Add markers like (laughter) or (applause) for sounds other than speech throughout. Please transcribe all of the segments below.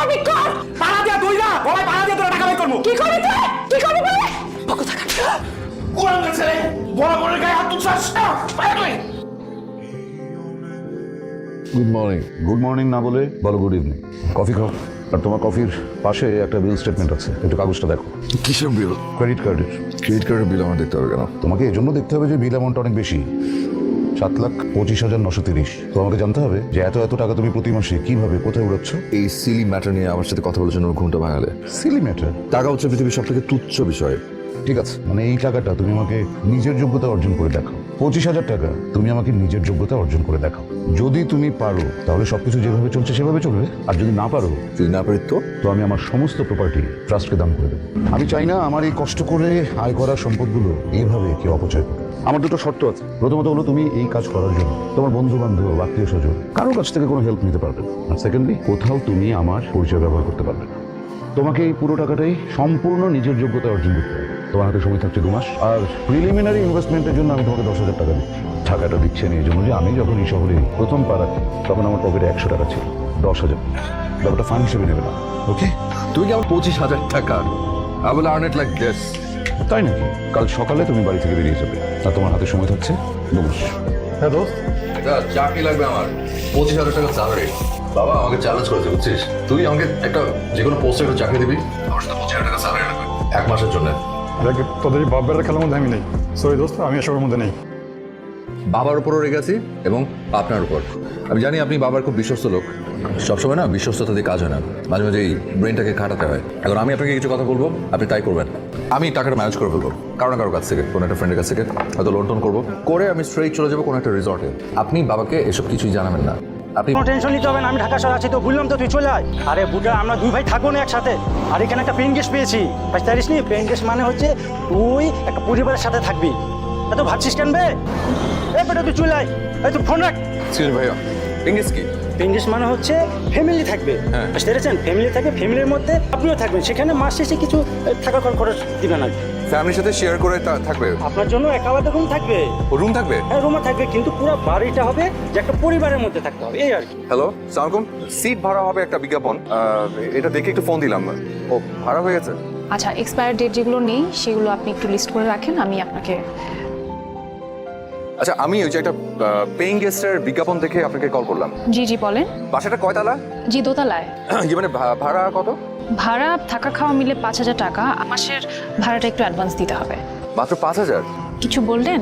করবি কর? পাড়া দিয়া দুই না গলায় পাড়া দিয়ে তোরা টাকা বের করব। কি করবি তুই? কি করবি বলে? বকো থাকা। কোরআন ছেলে? বড় বড় গায়ে হাত তুলছাস? গুড মর্নিং গুড মর্নিং না বলে বলো গুড ইভিনিং কফি খাও। আর তোমার কফির পাশে একটা বিল স্টেটমেন্ট আছে একটু কাগজটা দেখো। কিসের বিল ক্রেডিট কার্ডের ক্রেডিট কার্ডের বিল আমার দেখতে হবে কেন? তোমাকে এই জন্য দেখতে হবে যে বিল অ্যামাউন্ট অনেক বেশি। সাত লাখ পঁচিশ হাজার নশো তিরিশ। তো আমাকে জানতে হবে যে এত এত টাকা তুমি প্রতি মাসে কীভাবে কোথায় উড়াচ্ছ? এই সিলি ম্যাটার নিয়ে আমার সাথে কথা বলার জন্য ঘুমটা ভাঙালে। সিলি ম্যাটার টাকা হচ্ছে পৃথিবীর সব থেকে তুচ্ছ বিষয়। ঠিক আছে মানে এই টাকাটা তুমি আমাকে নিজের যোগ্যতা অর্জন করে দেখাও। পঁচিশ হাজার টাকা তুমি আমাকে নিজের যোগ্যতা অর্জন করে দেখাও। যদি তুমি পারো তাহলে সবকিছু যেভাবে চলছে সেভাবে চলবে। আর যদি না পারো যদি না পারি তো? তো আমি আমার সমস্ত প্রপার্টি ট্রাস্টকে দান করে দেবো। আমি চাই না আমার এই কষ্ট করে আয় করা সম্পদগুলো এইভাবে কেউ অপচয় করে আমার দুটো শর্ত আছে। প্রথমত হলো তুমি এই কাজ করার জন্য তোমার বন্ধু বান্ধব আত্মীয় স্বজন কারোর কাছ থেকে কোনো হেল্প নিতে পারবে না। আর সেকেন্ডলি কোথাও তুমি আমার পরিচয় ব্যবহার করতে পারবে না। তোমাকে এই পুরো টাকাটাই সম্পূর্ণ নিজের যোগ্যতা অর্জন করতে হবে। তোমার হাতে সময় থাকছে দু মাস। আর প্রিলিমিনারি ইনভেস্টমেন্টের জন্য আমি তোমাকে দশ হাজার টাকা দিচ্ছি। টাকাটা দিচ্ছে না এই জন্য যে আমি যখন এই শহরে প্রথম পা তখন আমার পকেটে একশো টাকা ছিল। দশ হাজার। ব্যাপারটা ফান হিসেবে নেবে না। ওকে তুই কি আমার পঁচিশ হাজার টাকা? I will earn it like this তাই নাকি? কাল সকালে তুমি বাড়ি থেকে বেরিয়ে যাবে। আর তোমার হাতে সময় থাকছে দু মাস। হ্যাঁ দোস্ত। চাকরি লাগবে আমার? পঁচিশ হাজার টাকা স্যালারি বাবা আমাকে চ্যালেঞ্জ করেছে বুঝছিস? তুই আমাকে একটা যে কোনো পোস্টে একটা চাকরি দিবি। আমার সাথে পঁচিশ হাজার টাকা স্যালারি লাগবে। এক মাসের জন্য। দেখ তোদের বাপের খেলার মধ্যে আমি নেই। সরি দোস্ত, আমি এসবের মধ্যে নেই। বাবার উপরও রেগে আছি এবং আপনার উপর। আমি জানি আপনি বাবার খুব বিশ্বস্ত লোক। সবসময় না বিশ্বস্ততা দিয়ে কাজ হয় না। মাঝে মাঝে এই ব্রেনটাকে খাটাতে হয়। এখন আমি আপনাকে কিছু কথা বলব, আপনি তাই করবেন। আমি টাকাটা ম্যানেজ করে ফেলব, কারও কাছ থেকে, কোনো একটা ফ্রেন্ডের কাছ থেকে। হয়তো লোন টোন করব। করে আমি স্ট্রেট চলে যাব কোনো একটা রিসর্টে আপনি বাবাকে এসব কিছুই জানাবেন না। আপনি কোনো টেনশন নিতে হবে না আমি ঢাকা শহর আছি তো বললাম তো তুই চলে আয়। আরে বুটা আমরা দুই ভাই থাকব না একসাথে। আর এখানে একটা পেন গেস্ট পেয়েছি। ভাই জানিস নি পেন গেস্ট মানে হচ্ছে তুই একটা পরিবারের সাথে থাকবি। এত ভাবছিস কেন বে? এ বেটা তুই চলে আয়। এই তুই ফোন রাখ। সিরিজ ভাইয়া। ইংলিশ কি? পেন গেস্ট মানে হচ্ছে ফ্যামিলি থাকবে। হ্যাঁ। বুঝতে পেরেছেন? ফ্যামিলি থাকবে ফ্যামিলির মধ্যে আপনিও থাকবেন। সেখানে মাস শেষে কিছু থাকা খরচ দিবেন আর। ফ্যামিলির সাথে শেয়ার করে তা- থাকবে। আপনার জন্য এক আলাদা রুম থাকবে। রুম থাকবে? হ্যাঁ রুমে থাকবে কিন্তু পুরো বাড়িটা হবে যে একটা পরিবারের মধ্যে থাকতে হবে এই আর কি। হ্যালো সালামালাইকুম সিট ভাড়া হবে একটা বিজ্ঞাপন। আহ, এটা দেখে একটু ফোন দিলাম। ও ভাড়া হয়ে গেছে? আচ্ছা এক্সপায়ার ডেট যেগুলো নেই সেগুলো আপনি একটু লিস্ট করে রাখেন আমি আপনাকে আচ্ছা আমি ওই যে একটা পেইং গেস্টের বিজ্ঞাপন দেখে আপনাকে কল করলাম। জি জি বলেন। বাসাটা কয়তালা? জি দোতলায়। (clears throat) ইয়ে মানে ভা- ভাড়া কত? ভাড়া থাকা খাওয়া মিলে পাঁচ হাজার টাকা মাসের ভাড়াটা একটু অ্যাডভান্স দিতে হবে। মাত্র পাঁচ হাজার? কিছু বললেন?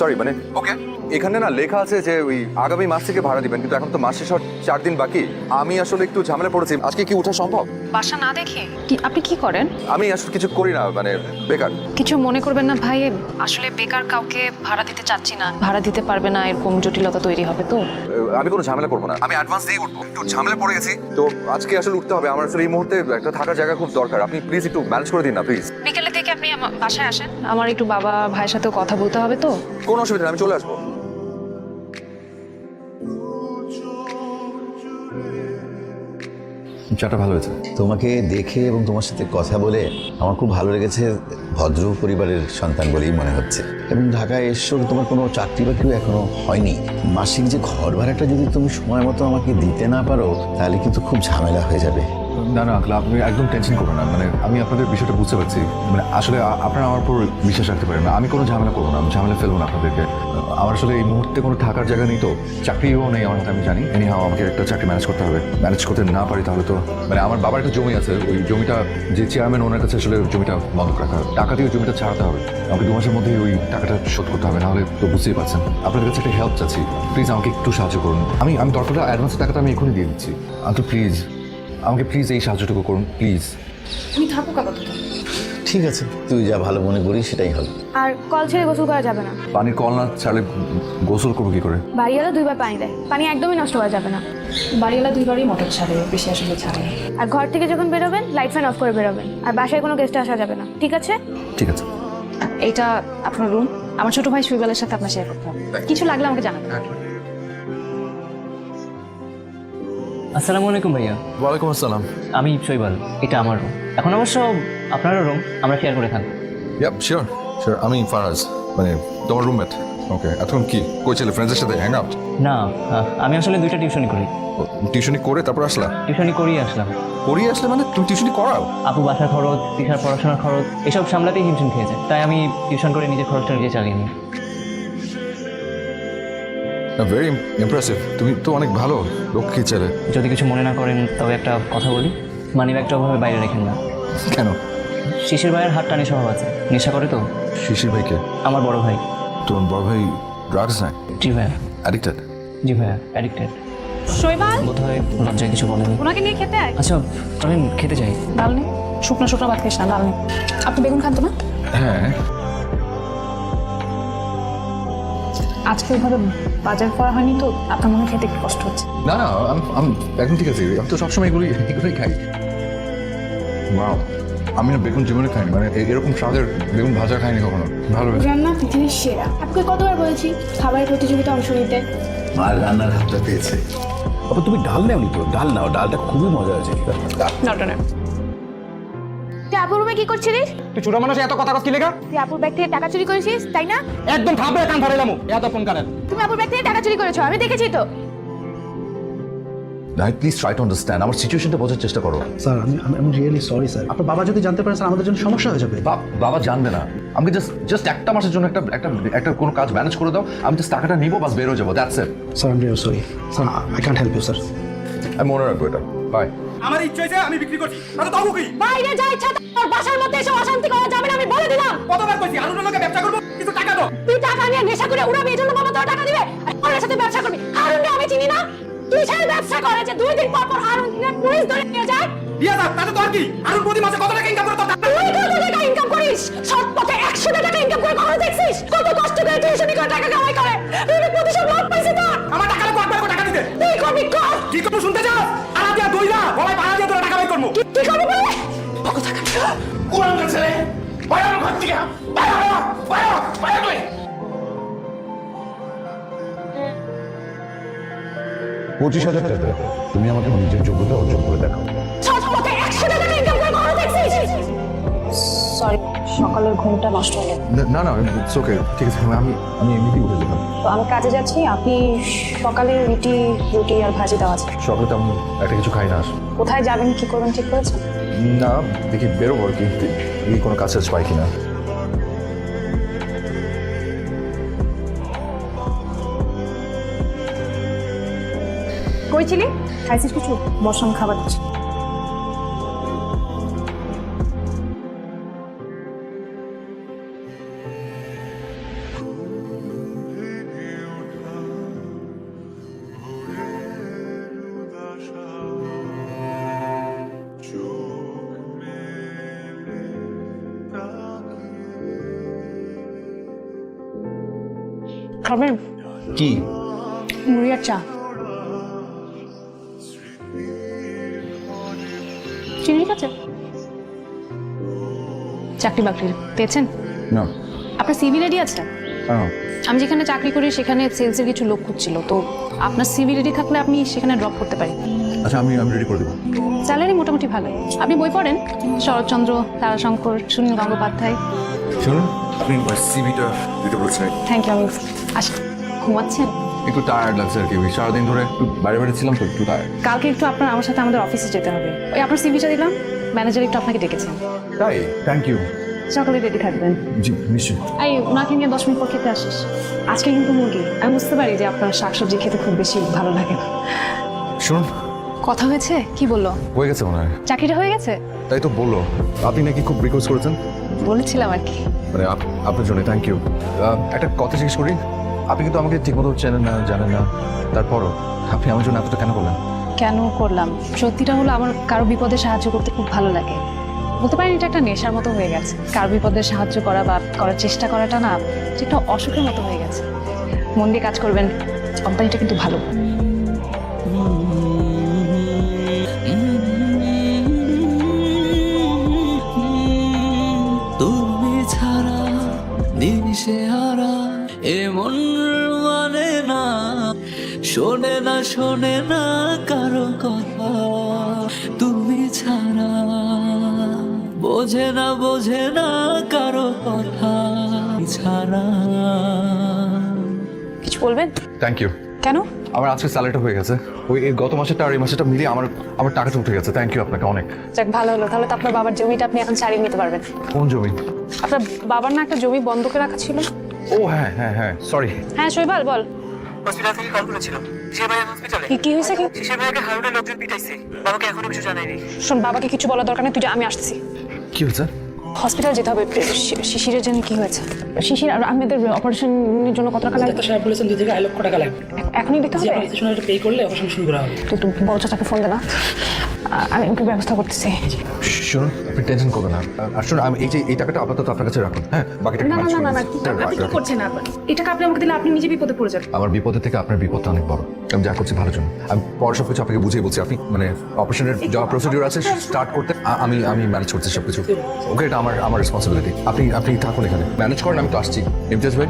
সরি মানে ওকে এখানে না লেখা আছে যে ওই আগামী মাস থেকে ভাড়া দিবেন কিন্তু এখন তো মাস শেষ চার দিন বাকি। আমি আসলে একটু ঝামেলা পড়েছি। আজকে কি ওঠা সম্ভব? বাসা না দেখে কি আপনি কি করেন? আমি আসলে কিছু করি না মানে বেকার। কিছু মনে করবেন না ভাই আসলে বেকার কাউকে ভাড়া দিতে চাচ্ছি না। ভাড়া দিতে পারবে না এরকম জটিলতা তৈরি হবে তো। আমি কোনো ঝামেলা করব না। আমি অ্যাডভান্স দিয়ে উঠবো। একটু ঝামেলা পড়ে গেছি। তো আজকে আসলে উঠতে হবে। আমার আসলে এই মুহূর্তে একটা থাকার জায়গা খুব দরকার। আপনি প্লিজ একটু ম্যানেজ করে দিন না প্লিজ বিকেলে আপনি আমার বাসায় আসেন? আমার একটু বাবা ভাইয়ের সাথেও কথা বলতে হবে তো। কোনো অসুবিধা নেই আমি চলে আসব। চাটা ভালো হয়েছে। তোমাকে দেখে এবং তোমার সাথে কথা বলে আমার খুব ভালো লেগেছে ভদ্র পরিবারের সন্তান বলেই মনে হচ্ছে। এবং ঢাকায় এসছো তোমার কোনো চাকরি বাকরিও এখনও হয়নি। মাসিক যে ঘর ভাড়াটা যদি তুমি সময় মতো আমাকে দিতে না পারো তাহলে কিন্তু খুব ঝামেলা হয়ে যাবে। না না আঙ্কেল আপনি একদম টেনশন করবেন না। মানে আমি আপনাদের বিষয়টা বুঝতে পারছি। মানে আসলে আপনারা আমার উপর বিশ্বাস রাখতে পারেন না। আমি কোনো ঝামেলা করব না, আমি ঝামেলা ফেলব না আপনাদেরকে। আমার আসলে এই মুহূর্তে কোনো থাকার জায়গা নেই তো। চাকরিও নেই আমার আমি জানি। এনি হাও আমাকে একটা চাকরি ম্যানেজ করতে হবে। ম্যানেজ করতে না পারি তাহলে তো মানে আমার বাবার একটা জমি আছে, ওই জমিটা যে চেয়ারম্যান ওনার কাছে আসলে জমিটা বন্ধক রাখা টাকা দিয়ে জমিটা ছাড়াতে হবে। আমাকে দু মাসের মধ্যেই ওই টাকাটা শোধ করতে হবে, নাহলে তো বুঝতেই পারছেন। আপনাদের কাছে একটা হেল্প চাচ্ছি। প্লিজ আমাকে একটু সাহায্য করুন। আমি আমি দরকারটা অ্যাডভান্সের টাকাটা আমি এখনই দিয়ে দিচ্ছি। আঙ্কেল প্লিজ আমাকে প্লিজ এই সাহায্যটুকু করুন প্লিজ তুমি থাকুক আপাতত। ঠিক আছে। তুই যা ভালো মনে করিস সেটাই হবে। আর কল ছেড়ে গোসল করা যাবে না। পানির কল না ছাড়লে গোসল করব কি করে? বাড়িওয়ালা দুইবার পানি দেয়। পানি একদমই নষ্ট করা যাবে না। বাড়িওয়ালা দুইবারই মোটর ছাড়ে বেশি আসলে ছাড়ে আর ঘর থেকে যখন বেরোবেন লাইট ফ্যান অফ করে বেরোবেন। আর বাসায় কোনো গেস্টে আসা যাবে না। ঠিক আছে? ঠিক আছে। এইটা আপনার রুম আমার ছোট ভাই সুইবেলের সাথে আপনার শেয়ার করতে হবে। কিছু লাগলে আমাকে জানাবেন। আসসালামু আলাইকুম ভাইয়া। ওয়ালাইকুম আসসালাম। আমি শৈবাল এটা আমার রুম এখন অবশ্য আপনারও রুম আমরা শেয়ার করে থাকব। ইয়াপ শিওর শিওর আমি ফারাজ মানে তোমার রুমমেট ওকে এখন কি কই ছেলে ফ্রেন্ডসের সাথে হ্যাং আউট না আমি আসলে দুইটা টিউশনি করি। টিউশনি করে তারপর আসলা? টিউশনি করিয়ে আসলাম। পড়িয়ে আসলে মানে তুমি টিউশনি করাও? আপু বাসার খরচ তিশার পড়াশোনার খরচ এসব সামলাতেই হিমশিম খেয়েছে তাই আমি টিউশন করে নিজের খরচটা নিজে চালিয়ে নিই। ভেরি ইমপ্রেসিভ তুমি তো অনেক ভালো লক্ষ্মী ছেলে। যদি কিছু মনে না করেন তবে একটা কথা বলি। মানি ব্যাগটা ওভাবে বাইরে রেখেন না। কেন? শিশির ভাইয়ের হাত টানি স্বভাব আছে। নেশা করে তো? শিশির ভাইকে? আমার বড় ভাই। তোমার বড় ভাই ড্রাগস নেয় জি ভাইয়া। অ্যাডিক্টেড জি ভাইয়া অ্যাডিক্টেড শৈবাল? বোধ হয় লজ্জায় কিছু বলেনি। ওনাকে নিয়ে খেতে আয়। আচ্ছা চলেন খেতে যাই ডাল নেই শুকনো শুকনো ভাত খাইস না ডাল নেই আপনি বেগুন খান তো না? হ্যাঁ। আজকে ওইভাবে বাজার করা হয়নি তো আপনার মনে খেতে একটু কষ্ট হচ্ছে। না না আমি আমি একদম ঠিক আছে। আমি তো সবসময় এগুলি এগুলোই খাই। ওয়াও আমি না বেগুন জীবনে খাইনি মানে এরকম স্বাদের বেগুন ভাজা খাইনি কখনো। ভালো রান্না পৃথিবীর সেরা। আপনাকে কতবার বলেছি খাবারের প্রতিযোগিতা অংশ নিতে। মার রান্নার হাতটা পেয়েছে। বাবা তুমি ডাল নেওনি তো? ডাল নাও ডালটা খুবই মজা আছে নটনের তুই আপুর রুমে কি করছিলিস? তুই ছোট মানুষ এত কথা কি লেখা তুই আপুর ব্যাগ থেকে টাকা চুরি করেছিস তাই না? একদম থামবে কান ধরে এত ফোন করেন তুমি আপুর ব্যাগ থেকে টাকা চুরি করেছ আমি দেখেছি তো। ভাই প্লিজ ট্রাই টু আন্ডারস্ট্যান্ড আমার সিচুয়েশনটা বোঝার চেষ্টা করো। স্যার আমি আমি- আমি রিয়েলি সরি স্যার আপনার বাবা যদি জানতে পারে স্যার আমাদের জন্য সমস্যা হয়ে যাবে। বাবা জানবে না। আমাকে জাস্ট জাস্ট একটা মাসের জন্য একটা একটা একটা কোনো কাজ ম্যানেজ করে দাও। আমি জাস্ট টাকাটা নিবো বাস বেরো যাব দ্যাটস ইট স্যার আমি really sorry sir I can't help you sir আমি মনে রাখব এটা। বাই আমার ইচ্ছে হয়েছে আমি বিক্রি করছি। তাহলে তবু কি বাইরে যা ইচ্ছা তোর বাসার মধ্যে এসে অশান্তি করা যাবে না আমি বলে দিলাম। কতবার কইছি আলুর লোকে ব্যবসা করব কিছু টাকা দাও। তুই টাকা নিয়ে নেশা করে উড়াবি এই জন্য বাবা তোর টাকা দিবে? আর ওর সাথে ব্যবসা করবি। হারুনকে আমি চিনি না। কিসের ব্যবসা করে যে দুই দিন পর পর হারুন পুলিশ ধরে নিয়ে যায়? দিয়া যাক তাতে তোর কি? আলুর প্রতি মাসে কত টাকা ইনকাম করে তোর টাকা? তুই কত টাকা ইনকাম করিস? সৎ পথে একশো টাকা ইনকাম করে কখনো দেখছিস? কত কষ্ট করে টিউশনি করে টাকা কামাই করে। তুই প্রতিশোধ লাভ পাইছিস তোর আমার টাকা লাগবে টাকা দিতে। তুই করবি কর। কি করব শুনতে চাস? করব বলে? থাকা ছেলে। বাইরে ঘর থেকে? বাইরে বাইরে বাইরে তুই পঁচিশ হাজার টাকা তুমি আমাকে নিজের যোগ্যতা অর্জন করে দেখাও। সরি সকালের ঘুমটা নষ্ট না না ইটস ওকে ঠিক আছে আমি আমি এমনিতেই উঠে যেতাম। তো আমি কাজে যাচ্ছি আপনি সকালে রুটি রুটি আর ভাজি দেওয়া আছে। সকালে তেমন একটা কিছু খাই না আসলে। কোথায় যাবেন কি করবেন ঠিক করেছেন? না দেখি বেরোবো আর কি। দেখি কোনো কাজ টাজ পাই কিনা। কই ছিলি? খাইছিস কিছু? মশন খাবার দিচ্ছি। খাবেন? কি? মুড়ি আর চা। চিনি ঠিক আছে চাকরি বাকরি পেয়েছেন? না। আপনার সিভি রেডি আছে? হ্যাঁ। আমি যেখানে চাকরি করি সেখানে সেলসের কিছু লোক খুঁজছিল। তো আপনার সিভি রেডি থাকলে আপনি সেখানে ড্রপ করতে পারেন। আচ্ছা আমি আমি রেডি করে দেবো। স্যালারি মোটামুটি ভালো। আপনি বই পড়েন? শরৎচন্দ্র তারাশঙ্কর সুনীল গঙ্গোপাধ্যায়। শুনুন আপনি সিভিটা দিতে বলছেন থ্যাংক ইউ আমি আসি ঘুমাচ্ছেন? একটু টায়ার্ড লাগছে আর কি সারাদিন ধরে একটু বাইরে বাইরে ছিলাম তো একটু টায়ার্ড কালকে একটু আপনার আমার সাথে আমাদের অফিসে যেতে হবে। ওই আপনার সিভিটা দিলাম ম্যানেজার একটু আপনাকে ডেকেছেন তাই? থ্যাংক ইউ সকালে রেডি থাকবেন। জি নিশ্চয়ই। এই ওনাকে নিয়ে দশ মিনিট পর খেতে আসিস। আজকে কিন্তু মুরগি। আমি বুঝতে পারি যে আপনার শাকসবজি খেতে খুব বেশি ভালো লাগে না। শুনুন কথা হয়েছে? কি বলল? হয়ে গেছে মনে হয়। চাকরিটা হয়ে গেছে? তাই তো বলল। আপনি নাকি খুব রিকোয়েস্ট করেছেন? বলেছিলাম আর কি। মানে আপ- আপনার জন্য থ্যাংক ইউ একটা কথা জিজ্ঞেস করি আপনি কিন্তু আমাকে ঠিকমতো চেনেন না জানেন না তারপরও আপনি আমার জন্য এতটা কেন বললেন কেন করলাম? সত্যিটা হলো আমার কারও বিপদে সাহায্য করতে খুব ভালো লাগে। বলতে পারেন এটা একটা নেশার মতো হয়ে গেছে। কারও বিপদে সাহায্য করা বা করার চেষ্টা করাটা না একটা অসুখের মতো হয়ে গেছে। মন দিয়ে কাজ করবেন কোম্পানিটা কিন্তু ভালো। হারা এমন মানে না। শোনে না শোনে না কারও কথা। তুমি ছাড়া বোঝে না বোঝে না কারও কথা। ছাড়া। কিছু বলবেন? থ্যাংক ইউ কেন? আমার আজকে স্যালারিটা হয়ে গেছে। ওই এই গত মাসেরটা আর এই মাসেরটা মিলিয়ে আমার আমার টাকাটা উঠে গেছে। থ্যাংক ইউ আপনাকে অনেক। যাক ভালো হলো। তাহলে তো আপনার বাবার জমিটা আপনি এখন ছাড়িয়ে নিতে পারবেন। কোন জমি? আপনার বাবার না একটা জমি বন্ধকে রাখা ছিল? ও হ্যাঁ হ্যাঁ হ্যাঁ সরি হ্যাঁ শৈবাল বল। হসপিটাল থেকে কল করেছিল সে ভাই হসপিটালে কি কি হয়েছে কি? সে ভাইকে হারুনের লোকজন পিটাইছে। বাবাকে এখনও কিছু জানায়নি। শোন বাবাকে কিছু বলার দরকার নেই তুই আমি আসতেছি। কি হয়েছে? হসপিটাল যেতে হবে। শি- শিশিরের জন্য কি হয়েছে? শিশির আর আমাদের অপারেশনের জন্য কত টাকা লাগবে সাহেব বলেছেন দুই থেকে আড়াই লক্ষ টাকা লাগবে। এখনই দিতে হবে? পে করলে অপারেশন শুরু করা হবে। তুই একটু বড় চাচাকে ফোন দে না। আমি ওকে ব্যবস্থা করতেছি শুনুন আপনি টেনশন করবেন না। আর শুনুন আমি এই যে এই টাকাটা আপাতত আপনার কাছে রাখুন হ্যাঁ? বাকিটা না, না, না, না, না, দিচ্ছি। কি- রাখুন, রাখুন। করছেন আপনি এই টাকা আপনি আমাকে দিলে আপনি নিজে বিপদে পড়ে যাবেন। আমার বিপদের থেকে আপনার বিপদটা অনেক বড়। আমি যা করছি ভালোর জন্য। আমি পরে সব কিছু আপনাকে বুঝিয়ে বলছি। আপনি মানে অপারেশনের যা প্রসিডিউর আছে স্টার্ট করতে আমি আমি ম্যানেজ করছি সব কিছু ওকে এটা আমার আমার রেসপন্সিবিলিটি আপনি আপনি থাকুন এখানে। ম্যানেজ করেন আমি তো আসছি। ইমতিয়াজ ভাই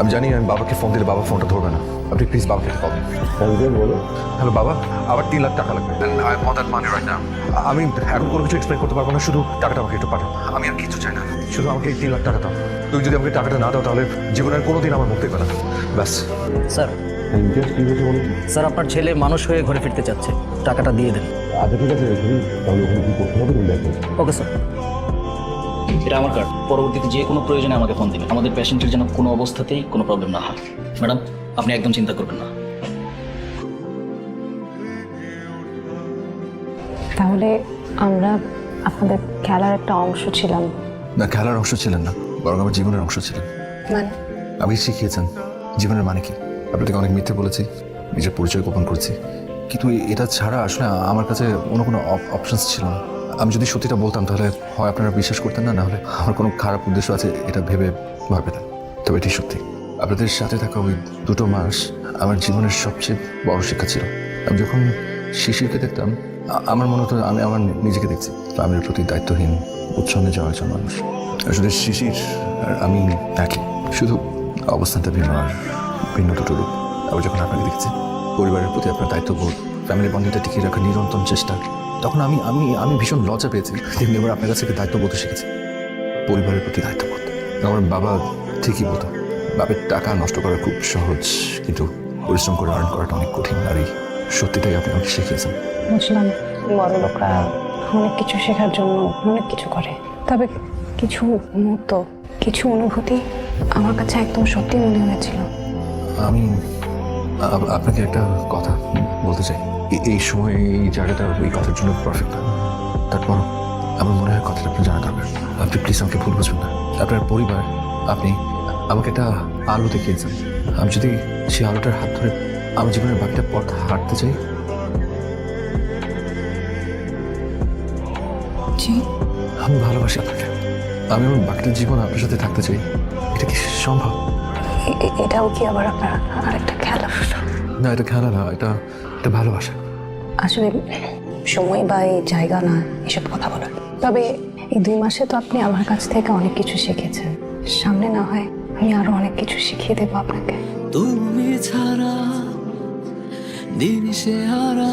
আমি জানি আমি বাবাকে ফোন দিলে বাবা ফোনটা ধরবে না। আপনি প্লিজ বাবাকে কল দিন। বলো। হ্যালো বাবা আবার তিন লাখ টাকা লাগবে। মানি রাইট আমি এখন কোনো কিছু এক্সপ্লেন করতে পারব না শুধু টাকাটা আমাকে একটু পাঠাও আমি আর কিছু চাই না। শুধু আমাকে এই তিন লাখ টাকা দাও। তুমি যদি আমাকে টাকাটা না দাও তাহলে জীবনের কোনো দিন আমার মুখ দেখবে না। ব্যাস। স্যার। স্যার আপনার ছেলে মানুষ হয়ে ঘরে ফিরতে চাচ্ছে। টাকাটা দিয়ে দেন। আচ্ছা ঠিক আছে ওকে স্যার। এটা আমার কার্ড পরবর্তীতে যে কোনো প্রয়োজনে আমাকে ফোন দিবেন। আমাদের পেশেন্টের যেন কোনো অবস্থাতেই কোনো প্রবলেম না হয়। ম্যাডাম আপনি একদম চিন্তা করবেন না। তাহলে আমরা আপনাদের খেলার একটা অংশ ছিলাম। না খেলার অংশ ছিলেন না বরং আমার জীবনের অংশ ছিলেন। মানে? আমি শিখিয়েছেন জীবনের মানে কি? আপনাকে অনেক মিথ্যে বলেছি নিজের পরিচয় গোপন করছি। কিন্তু এটা ছাড়া আসলে আমার কাছে অন্য কোনো অপশনস ছিল না। আমি যদি সত্যিটা বলতাম, তাহলে হয় আপনারা বিশ্বাস করতেন না না হলে আমার কোনো খারাপ উদ্দেশ্য আছে, এটা ভেবে ভয় পেতেন তবে এটি সত্যি। আপনাদের সাথে থাকা ওই দুটো মাস আমার জীবনের সবচেয়ে বড় শিক্ষা ছিল। আমি যখন শিশিরকে দেখতাম আমার মনে হতো আমি আমার নিজেকে দেখছি। ফ্যামিলির প্রতি দায়িত্বহীন উচ্ছন্নে যাওয়া একজন মানুষ। আসলে শিশির আর আমি একই। শুধু অবস্থানটা ভিন্ন আর ভিন্ন দুটো রূপ। আবার যখন আপনাকে দেখছি, পরিবারের প্রতি আপনার দায়িত্ববোধ ফ্যামিলি বন্ডিংটা টিকিয়ে রাখার নিরন্তর চেষ্টা তখন আমি আমি আমি ভীষণ লজ্জা পেয়েছি। তেমনি এবার আপনার কাছ থেকে দায়িত্ববোধ শিখেছি। পরিবারের প্রতি দায়িত্ববোধ। আমার বাবা ঠিকই বলতো বাপের টাকা নষ্ট করা খুব সহজ কিন্তু পরিশ্রম করে আর্ন করাটা অনেক কঠিন। আর এই সত্যিটাই আপনি আমাকে শিখিয়েছেন। বুঝলাম। বড় লোকরা অনেক কিছু শেখার জন্য অনেক কিছু করে। তবে কিছু মুহূর্ত কিছু অনুভূতি আমার কাছে একদম সত্যি মনে হয়েছিল। আমি আপনাকে একটা কথা বলতে চাই। এই সময় এই জায়গাটা এই কথার জন্য পারফেক্ট তারপর আমার মনে হয় কথাটা আপনি জানা দরকার। আপনি প্লিজ আমাকে ভুল বুঝবেন না। আপনার পরিবার আপনি আমাকে একটা আলো দেখিয়েছেন। আমি যদি সেই আলোটার হাত ধরে আমার জীবনের বাকিটা পথ হাঁটতে চাই। আমি ভালোবাসি আপনাকে। আমি আমার বাকিটা জীবন আপনার সাথে থাকতে চাই। এটা কি সম্ভব? এটাও কি আবার আপনার আরেকটা খেলা না এটা খেলা না এটা এটা ভালোবাসা। আসলে সময় বা এই জায়গা না এসব কথা বলার। তবে এই দুই মাসে তো আপনি আমার কাছ থেকে অনেক কিছু শিখেছেন। সামনে না হয় আমি আরও অনেক কিছু শিখিয়ে দেবো আপনাকে। তুমি ছাড়া দিন সে হারা